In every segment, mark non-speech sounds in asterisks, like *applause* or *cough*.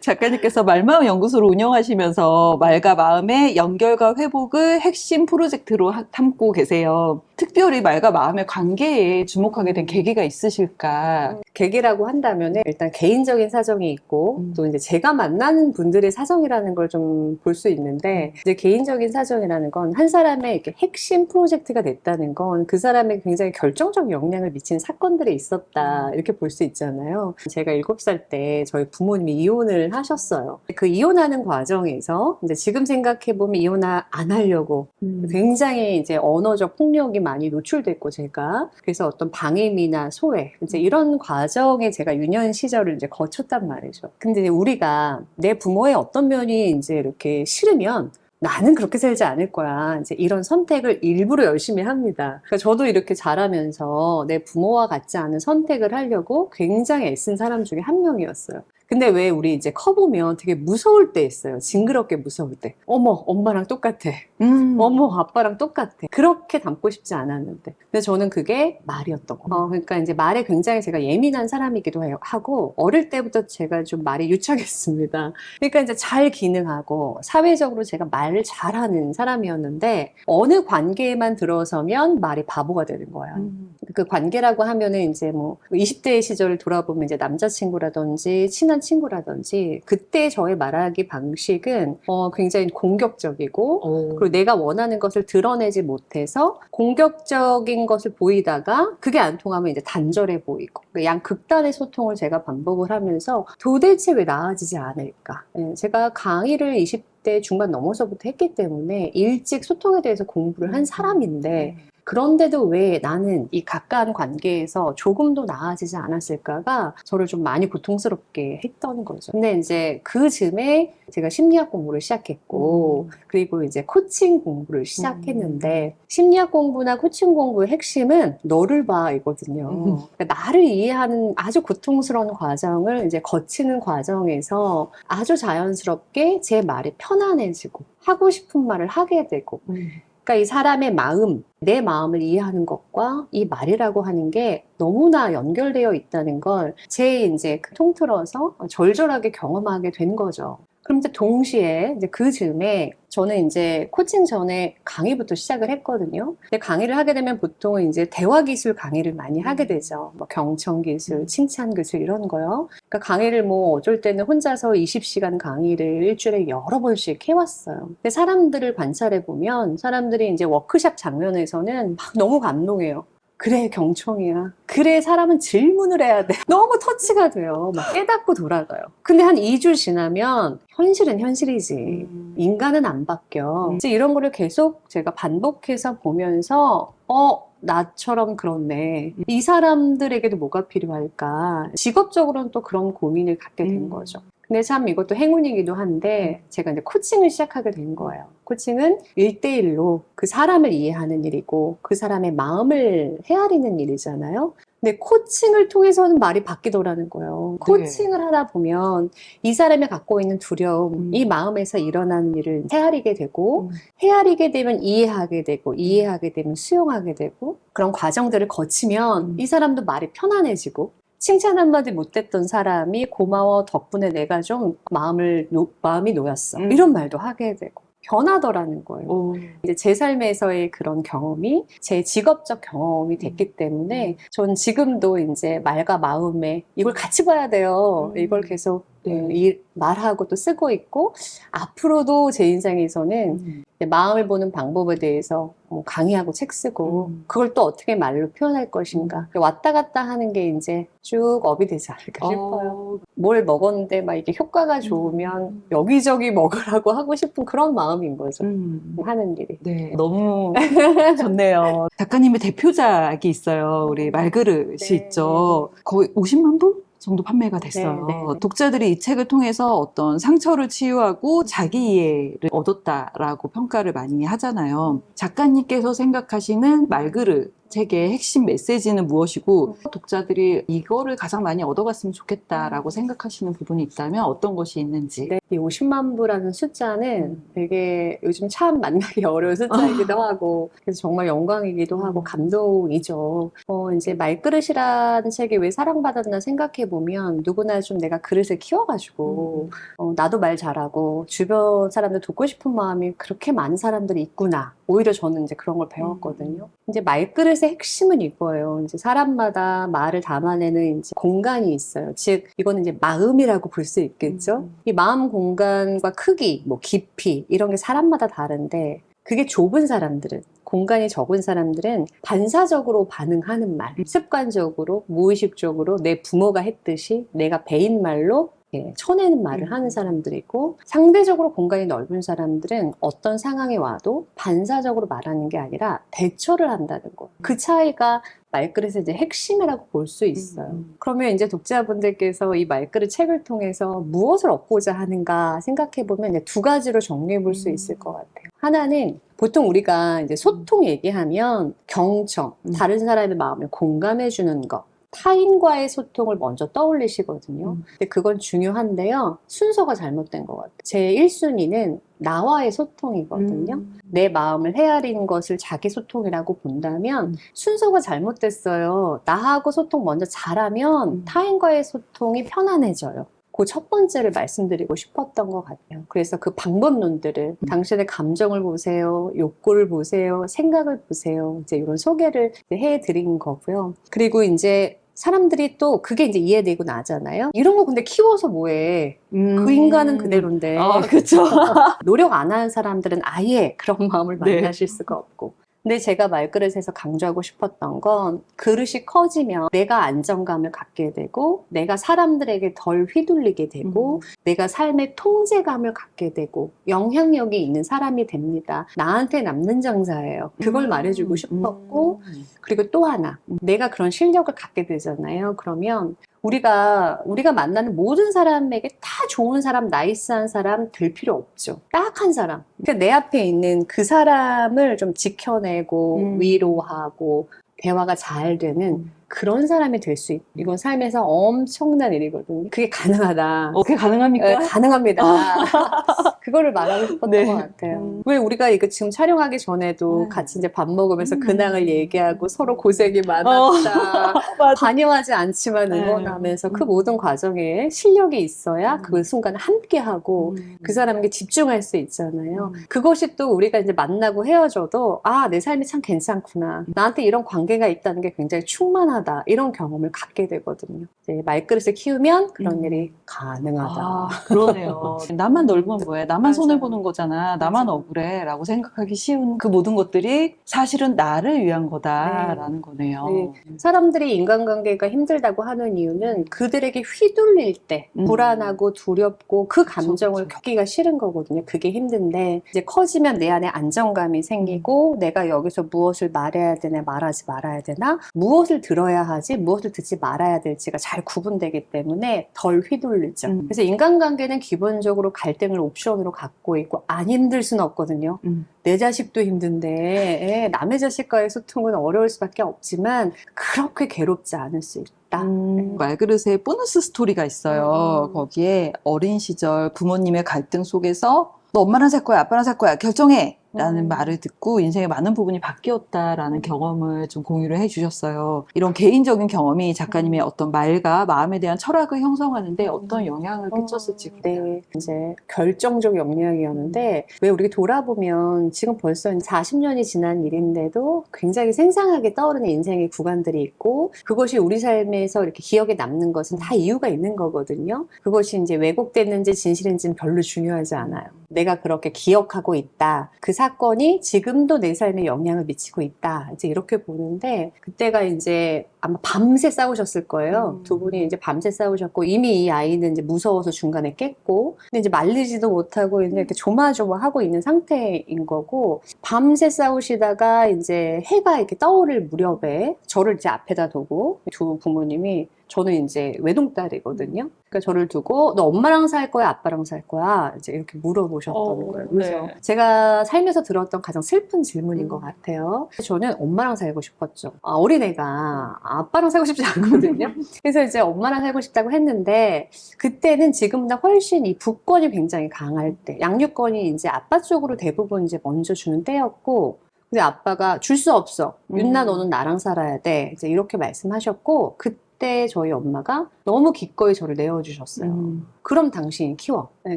작가님께서 말마음 연구소를 운영하시면서 말과 마음의 연결과 회복을 핵심 프로젝트로 하- 삼고 계세요. 특별히 말과 마음의 관계에 주목하게 된 계기가 있으실까? 계기라고 한다면 일단 개인적인 사정이 있고 음. 또 이제 제가 만나는 분들의 사정이라는 걸 좀 볼 수 있는데 이제 개인적인 사정이라는 건 한 사람의 이렇게 핵심 프로젝트가 됐다는 건 그 사람에게 굉장히 결정적 영향을 미치는 사건들이 있었다 이렇게 볼 수 있잖아요. 제가 일곱 살때 저희 부모님이 이혼을 하셨어요. 그 이혼하는 과정에서 이제 지금 생각해 보면 이혼 안 하려고 굉장히 이제 언어적 폭력이 많이 노출됐고 제가 그래서 어떤 방임이나 소외 이제 이런 과정에 제가 유년 시절을 이제 거쳤단 말이죠. 근데 우리가 내 부모의 어떤 면이 이제 이렇게 싫으면 나는 그렇게 살지 않을 거야. 이제 이런 선택을 일부러 열심히 합니다. 그러니까 저도 이렇게 자라면서 내 부모와 같지 않은 선택을 하려고 굉장히 애쓴 사람 중에 한 명이었어요. 근데 왜 우리 이제 커 보면 되게 무서울 때 있어요. 징그럽게 무서울 때. 어머, 엄마랑 똑같아. 음. 어머 아빠랑 똑같아 그렇게 닮고 싶지 않았는데 근데 저는 그게 말이었던 거 어, 그러니까 이제 말에 굉장히 제가 예민한 사람이기도 해요- 하고 어릴 때부터 제가 좀 말이 유창했습니다 그러니까 이제 잘 기능하고 사회적으로 제가 말을 잘하는 사람이었는데 어느 관계에만 들어서면 말이 바보가 되는 거야 음. 그 관계라고 하면은 이제 뭐 20대 시절을 돌아보면 이제 남자친구라든지 친한 친구라든지 그때 저의 말하기 방식은 어, 굉장히 공격적이고 오. 그리고 내가 원하는 것을 드러내지 못해서 공격적인 것을 보이다가 그게 안 통하면 이제 단절해 보이고 그양 극단의 소통을 제가 반복을 하면서 도대체 왜 나아지지 않을까? 예, 제가 강의를 20대 중반 넘어서부터 했기 때문에 일찍 소통에 대해서 공부를 한 사람인데 그런데도 왜 나는 이 가까운 관계에서 조금도 나아지지 않았을까가 저를 좀 많이 고통스럽게 했던 거죠. 근데 이제 그 즈음에 제가 심리학 공부를 시작했고, 그리고 이제 코칭 공부를 시작했는데, 심리학 공부나 코칭 공부의 핵심은 너를 봐 이거든요. 음. 그러니까 나를 이해하는 아주 고통스러운 과정을 이제 거치는 과정에서 아주 자연스럽게 제 말이 편안해지고, 하고 싶은 말을 하게 되고, 음. 그러니까 이 사람의 마음, 내 마음을 이해하는 것과 이 말이라고 하는 게 너무나 연결되어 있다는 걸 제 이제 그 통틀어서 절절하게 경험하게 된 거죠. 그럼 이제 동시에 이제 그 즈음에 저는 이제 코칭 전에 강의부터 시작을 했거든요. 근데 강의를 하게 되면 보통 이제 대화 기술 강의를 많이 하게 되죠. 뭐 경청 기술, 칭찬 기술 이런 거요. 그러니까 강의를 뭐 어쩔 때는 혼자서 20시간 강의를 일주일에 여러 번씩 해왔어요. 근데 사람들을 관찰해 보면 사람들이 이제 워크샵 장면에서는 막 너무 감동해요. 그래 경청이야. 그래 사람은 질문을 해야 돼. 너무 터치가 돼요. 막 깨닫고 돌아가요. 근데 한 2주 지나면 현실은 현실이지. 음. 인간은 안 바뀌어. 음. 이제 이런 거를 계속 제가 반복해서 보면서 어 나처럼 그렇네. 이 사람들에게도 뭐가 필요할까? 직업적으로는 또 그런 고민을 갖게 된 음. 거죠. 근데 참 이것도 행운이기도 한데 제가 이제 코칭을 시작하게 된 거예요. 코칭은 일대일로그 사람을 이해하는 일이고 그 사람의 마음을 헤아리는 일이잖아요. 근데 코칭을 통해서는 말이 바뀌더라는 거예요. 네. 코칭을 하다 보면 이 사람이 갖고 있는 두려움, 음. 이 마음에서 일어나는 일을 헤아리게 되고 음. 헤아리게 되면 이해하게 되고 이해하게 되면 수용하게 되고 그런 과정들을 거치면 음. 이 사람도 말이 편안해지고 칭찬 한마디 못했던 사람이 고마워 덕분에 내가 좀 마음을 놓- 마음이 놓였어 음. 이런 말도 하게 되고 변하더라는 거예요. 오. 이제 제 삶에서의 그런 경험이 제 직업적 경험이 됐기 때문에 전 지금도 이제 말과 마음에 이걸 같이 봐야 돼요. 음. 이걸 계속 네. 음, 이 말하고 또 쓰고 있고 앞으로도 제 인생에서는 음. 마음을 보는 방법에 대해서 뭐 강의하고 책 쓰고 음. 그걸 또 어떻게 말로 표현할 것인가 왔다 갔다 하는 게 이제 쭉 업이 되지 않을까 싶어요. 어, 뭘 먹었는데 막 이게 효과가 좋으면 음. 여기저기 먹으라고 하고 싶은 그런 마음인 거죠. 음. 하는 일이. 네, 너무 *laughs* 좋네요. 작가님의 대표작이 있어요. 우리 말그릇이 네. 있죠. 거의 50만 부? 정도 판매가 됐어요. 네, 네, 네. 독자들이 이 책을 통해서 어떤 상처를 치유하고 자기 이해를 얻었다라고 평가를 많이 하잖아요. 작가님께서 생각하시는 말그릇 책의 핵심 메시지는 무엇이고 독자들이 이거를 가장 많이 얻어갔으면 좋겠다라고 생각하시는 부분이 있다면 어떤 것이 있는지. 네, 이 50만 부라는 숫자는 음. 되게 요즘 참 만나기 *laughs* 어려운 숫자이기도 하고 그래서 정말 영광이기도 음. 하고 감동이죠. 어, 이제 말그릇이라는 책이 왜 사랑받았나 생각해 보면 누구나 좀 내가 그릇을 키워가지고 어, 나도 말 잘하고 주변 사람들 돕고 싶은 마음이 그렇게 많은 사람들이 있구나. 오히려 저는 이제 그런 걸 배웠거든요. 이제 말그릇 의 핵심은 이거예요. 이제 사람마다 말을 담아내는 이제 공간이 있어요. 즉 이거는 이제 마음이라고 볼 수 있겠죠. 음. 이 마음 공간과 크기, 뭐 깊이 이런 게 사람마다 다른데 그게 좁은 사람들은 공간이 적은 사람들은 반사적으로 반응하는 말, 습관적으로 무의식적으로 내 부모가 했듯이 내가 배인 말로 예, 쳐내는 말을 음. 하는 사람들이고 상대적으로 공간이 넓은 사람들은 어떤 상황이 와도 반사적으로 말하는 게 아니라 대처를 한다는 거예요. 그 차이가 말그릇의 이제 핵심이라고 볼 수 있어요. 음. 그러면 이제 독자분들께서 이 말그릇 책을 통해서 무엇을 얻고자 하는가 생각해 보면 두 가지로 정리해 볼수 음. 있을 것 같아요. 하나는 보통 우리가 이제 소통 얘기하면 경청, 음. 다른 사람의 마음을 공감해 주는 것. 타인과의 소통을 먼저 떠올리시거든요. 음. 근데 그건 중요한데요. 순서가 잘못된 것 같아요. 제 1순위는 나와의 소통이거든요. 음. 내 마음을 헤아리는 것을 자기 소통이라고 본다면 음. 순서가 잘못됐어요. 나하고 소통 먼저 잘하면 음. 타인과의 소통이 편안해져요. 그 첫 번째를 말씀드리고 싶었던 것 같아요. 그래서 그 방법론들을 음. 당신의 감정을 보세요, 욕구를 보세요, 생각을 보세요. 이제 이런 소개를 해드린 거고요. 그리고 이제 사람들이 또 그게 이제 이해되고 나잖아요. 이런 거 근데 키워서 뭐해? 음. 그 인간은 그대로인데. 아, 그렇죠. *laughs* 노력 안 하는 사람들은 아예 그런 마음을 네. 만나실 수가 없고. 근데 제가 말그릇에서 강조하고 싶었던 건 그릇이 커지면 내가 안정감을 갖게 되고 내가 사람들에게 덜 휘둘리게 되고 음. 내가 삶의 통제감을 갖게 되고 영향력이 있는 사람이 됩니다. 나한테 남는 장사예요. 그걸 음. 말해주고 싶었고 음. 그리고 또 하나, 내가 그런 실력을 갖게 되잖아요. 그러면 우리가, 우리가 만나는 모든 사람에게 다 좋은 사람, 나이스한 사람 될 필요 없죠. 딱 한 사람. 그러니까 내 앞에 있는 그 사람을 좀 지켜내고 음. 위로하고 대화가 잘 되는 음. 그런 사람이 될 수 있, 이건 삶에서 엄청난 일이거든요. 그게 가능하다. 어, 그게 가능합니까? 네, 가능합니다. *laughs* 그거를 말하고 싶었던 네. 것 같아요. 음. 왜 우리가 이거 지금 촬영하기 전에도 음. 같이 이제 밥 먹으면서 음. 근황을 얘기하고 서로 고생이 어. 많았다. *laughs* 맞아. 관여하지 않지만 네. 응원하면서 그 음. 모든 과정에 실력이 있어야 음. 그 순간 함께하고 음. 그 사람에게 집중할 수 있잖아요. 음. 그것이 또 우리가 이제 만나고 헤어져도 아, 내 삶이 참 괜찮구나. 나한테 이런 관계가 있다는 게 굉장히 충만하다. 이런 경험을 갖게 되거든요. 이제 말그릇을 키우면 그런 음. 일이 가능하다. 아, 그러네요. *laughs* 나만 넓으면 뭐해? 나만. 손해보는 거잖아. 나만. 억울해. 라고 생각하기 쉬운 그 모든 것들이 사실은 나를 위한 거다라는 거네요. 네. 사람들이 인간관계가 힘들다고 하는 이유는 그들에게 휘둘릴 때 음. 불안하고 두렵고 그 감정을 그쵸. 겪기가 싫은 거거든요. 그게 힘든데 이제 커지면 내 안에 안정감이 생기고 내가 여기서 무엇을 말해야 되나 말하지 말아야 되나 무엇을 들어야 하지 무엇을 듣지 말아야 될지가 잘 구분되기 때문에 덜 휘둘리죠. 음. 그래서 인간관계는 기본적으로 갈등을 옵션 으로 갖고 있고 안 힘들 수는 없거든요. 음. 내 자식도 힘든데 예, 남의 자식과의 소통은 어려울 수밖에 없지만 그렇게 괴롭지 않을 수 있다. 음, 말그릇에 보너스 스토리가 있어요. 음. 거기에 어린 시절 부모님의 갈등 속에서 너 엄마랑 살 거야, 아빠랑 살 거야, 결정해! 라는 음. 말을 듣고 인생의 많은 부분이 바뀌었다라는 경험을 좀 공유를 해주셨어요. 이런 개인적인 경험이 작가님의 어떤 말과 마음에 대한 철학을 형성하는데 어떤 영향을 끼쳤을지. 네, 이제 결정적 영향이었는데 왜 우리가 돌아보면 지금 벌써 40년이 지난 일인데도 굉장히 생생하게 떠오르는 인생의 구간들이 있고 그것이 우리 삶에서 이렇게 기억에 남는 것은 다 이유가 있는 거거든요. 그것이 이제 왜곡됐는지 진실인지는 별로 중요하지 않아요. 내가 그렇게 기억하고 있다. 그 사건이 지금도 내 삶에 영향을 미치고 있다. 이제 이렇게 보는데 그때가 이제 아마 밤새 싸우셨을 거예요. 음. 두 분이 이제 밤새 싸우셨고 이미 이 아이는 이제 무서워서 중간에 깼고 근데 이제 말리지도 못하고 이제 이렇게 조마조마하고 있는 상태인 거고 밤새 싸우시다가 이제 해가 이렇게 떠오를 무렵에 저를 이제 앞에다 두고 두 부모님이 저는 이제 외동딸이거든요. 그러니까 저를 두고 너 엄마랑 살 거야, 아빠랑 살 거야? 이제 이렇게 물어보셨던 어, 거예요. 그래서 네. 제가 살면서 들었던 가장 슬픈 질문인 음. 것 같아요. 저는 엄마랑 살고 싶었죠. 아, 어린애가 아빠랑 살고 싶지 않거든요. *laughs* 그래서 이제 엄마랑 살고 싶다고 했는데 그때는 지금보다 훨씬 이 부권이 굉장히 강할 때, 양육권이 이제 아빠 쪽으로 대부분 이제 먼저 주는 때였고, 근데 아빠가 줄 수 없어. 윤나 음. 너는 나랑 살아야 돼. 이제 이렇게 말씀하셨고, 그때 저희 엄마가 너무 기꺼이 저를 내어주셨어요. 음. 그럼 당신이 키워. 네,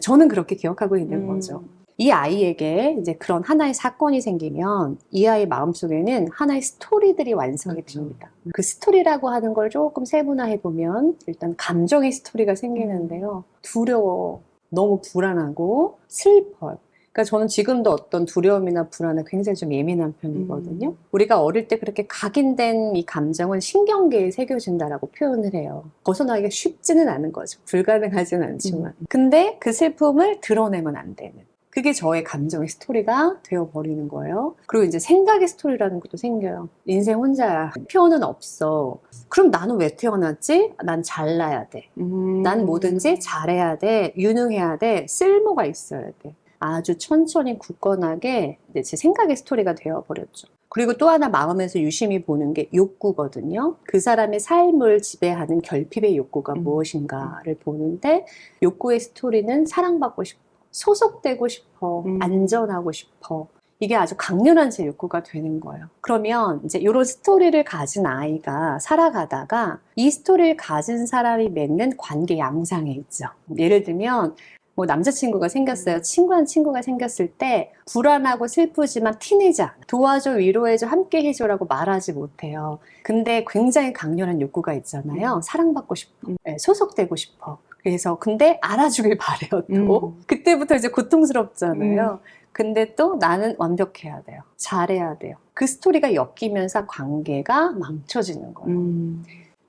저는 그렇게 기억하고 있는 음. 거죠. 이 아이에게 이제 그런 하나의 사건이 생기면 이 아이 마음속에는 하나의 스토리들이 완성이 그렇죠. 됩니다. 그 스토리라고 하는 걸 조금 세분화해 보면 일단 감정의 스토리가 생기는데요. 두려워, 너무 불안하고 슬퍼요. 그러니까 저는 지금도 어떤 두려움이나 불안에 굉장히 좀 예민한 편이거든요. 음. 우리가 어릴 때 그렇게 각인된 이 감정은 신경계에 새겨진다라고 표현을 해요. 벗어나기가 쉽지는 않은 거죠. 불가능하지는 않지만. 근데 그 슬픔을 드러내면 안 되는. 그게 저의 감정의 스토리가 되어버리는 거예요. 그리고 이제 생각의 스토리라는 것도 생겨요. 인생 혼자야. 표현은 없어. 그럼 나는 왜 태어났지? 난 잘나야 돼. 음. 난 뭐든지 잘해야 돼, 유능해야 돼, 쓸모가 있어야 돼. 아주 천천히 굳건하게 이제 제 생각의 스토리가 되어버렸죠. 그리고 또 하나 마음에서 유심히 보는 게 욕구거든요. 그 사람의 삶을 지배하는 결핍의 욕구가 음. 무엇인가를 보는데 욕구의 스토리는 사랑받고 싶어, 소속되고 싶어, 음. 안전하고 싶어. 이게 아주 강렬한 제 욕구가 되는 거예요. 그러면 이제 이런 스토리를 가진 아이가 살아가다가 이 스토리를 가진 사람이 맺는 관계 양상에 있죠. 예를 들면 뭐 남자친구가 생겼어요. 친구한 친구가 생겼을 때 불안하고 슬프지만 티내지 않아. 도와줘, 위로해줘, 함께 해줘라고 말하지 못해요. 근데 굉장히 강렬한 욕구가 있잖아요. 사랑받고 싶어. 네, 소속되고 싶어. 그래서 근데 알아주길 *laughs* 바래요 또. 음. 그때부터 이제 고통스럽잖아요. 근데 또 나는 완벽해야 돼요. 잘해야 돼요. 그 스토리가 엮이면서 관계가 망쳐지는 거예요. 음.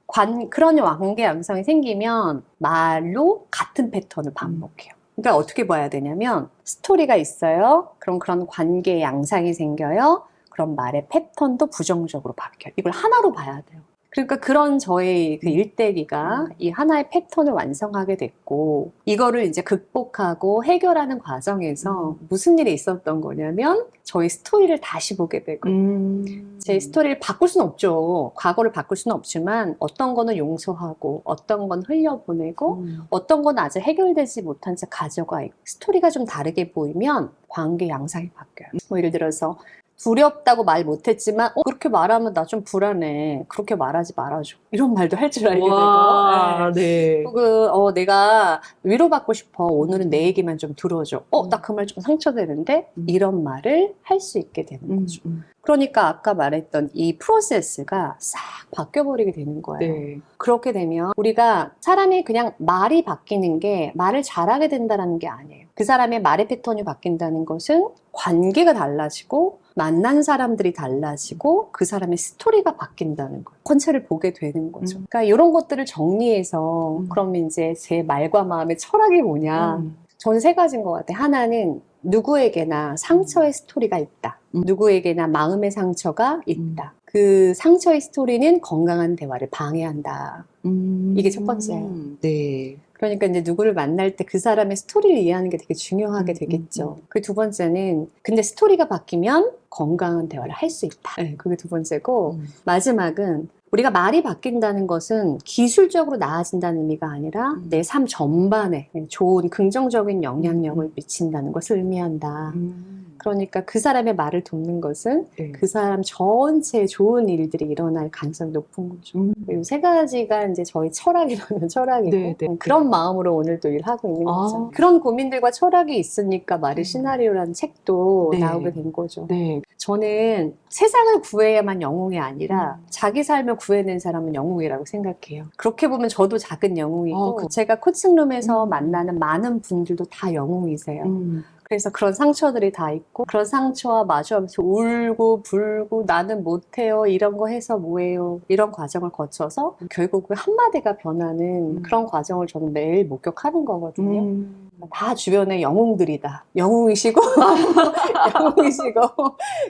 관, 그런 관계 양상이 생기면 말로 같은 패턴을 반복해요. 그러니까 어떻게 봐야 되냐면 스토리가 있어요. 그럼 그런 관계 양상이 생겨요. 그럼 말의 패턴도 부정적으로 바뀌어요. 이걸 하나로 봐야 돼요. 그러니까 그런 저의 그 일대기가 이 하나의 패턴을 완성하게 됐고, 이거를 이제 극복하고 해결하는 과정에서 무슨 일이 있었던 거냐면, 저희 스토리를 다시 보게 되고, 음. 제 스토리를 바꿀 수는 없죠. 과거를 바꿀 수는 없지만, 어떤 거는 용서하고, 어떤 건 흘려보내고, 음. 어떤 건 아직 해결되지 못한 채 가져가 있고, 스토리가 좀 다르게 보이면 관계 양상이 바뀌어요. 뭐 예를 들어서, 두렵다고 말 못했지만, 어, 그렇게 말하면 나 좀 불안해. 그렇게 말하지 말아줘. 이런 말도 할 줄 알게 되고. 네. 혹은 어, 내가 위로받고 싶어. 오늘은 내 얘기만 좀 들어줘. 어, 나 그 말 좀 상처되는데? 음. 이런 말을 할 수 있게 되는 음. 거죠. 그러니까 아까 말했던 이 프로세스가 싹 바뀌어버리게 되는 거예요. 네. 그렇게 되면 우리가 사람이 그냥 말이 바뀌는 게 말을 잘하게 된다는 게 아니에요. 그 사람의 말의 패턴이 바뀐다는 것은 관계가 달라지고 만난 사람들이 달라지고 그 사람의 스토리가 바뀐다는 거예요. 컨셉을 보게 되는 거죠. 음. 그러니까 이런 것들을 정리해서 음. 그럼 이제 제 말과 마음의 철학이 뭐냐. 음. 저는 세 가지인 것 같아요. 하나는 누구에게나 상처의 스토리가 있다. 음. 누구에게나 마음의 상처가 있다. 그 상처의 스토리는 건강한 대화를 방해한다. 음. 이게 첫 번째예요. 네. 그러니까 이제 누구를 만날 때 그 사람의 스토리를 이해하는 게 되게 중요하게 음, 되겠죠. 음, 그두 번째는 근데 스토리가 바뀌면 건강한 대화를 할 수 있다. 네, 그게 두 번째고 음. 마지막은 우리가 말이 바뀐다는 것은 기술적으로 나아진다는 의미가 아니라 음. 내삶 전반에 좋은 긍정적인 영향력을 미친다는 것을 의미한다. 음. 그러니까 그 사람의 말을 돕는 것은 네. 그 사람 전체에 좋은 일들이 일어날 가능성이 높은 거죠. 음. 이세 가지가 이제 저희 철학이라면 *laughs* 철학이고 네, 네. 그런 마음으로 오늘 또 일하고 있는 아. 거죠. 그런 고민들과 철학이 있으니까 말의 음. 시나리오라는 책도 네. 나오게 된 거죠. 네. 저는 세상을 구해야만 영웅이 아니라 음. 자기 삶을 구해낸 사람은 영웅이라고 생각해요. 그렇게 보면 저도 작은 영웅이고 어, 그- 제가 코칭룸에서 음. 만나는 많은 분들도 다 영웅이세요. 음. 그래서 그런 상처들이 다 있고 그런 상처와 마주하면서 울고 불고 나는 못해요 이런 거 해서 뭐해요 이런 과정을 거쳐서 결국 그 한마디가 변하는 음. 그런 과정을 저는 매일 목격하는 거거든요. 음. 다 주변에 영웅들이다. 영웅이시고 *laughs* *laughs* 영웅이시고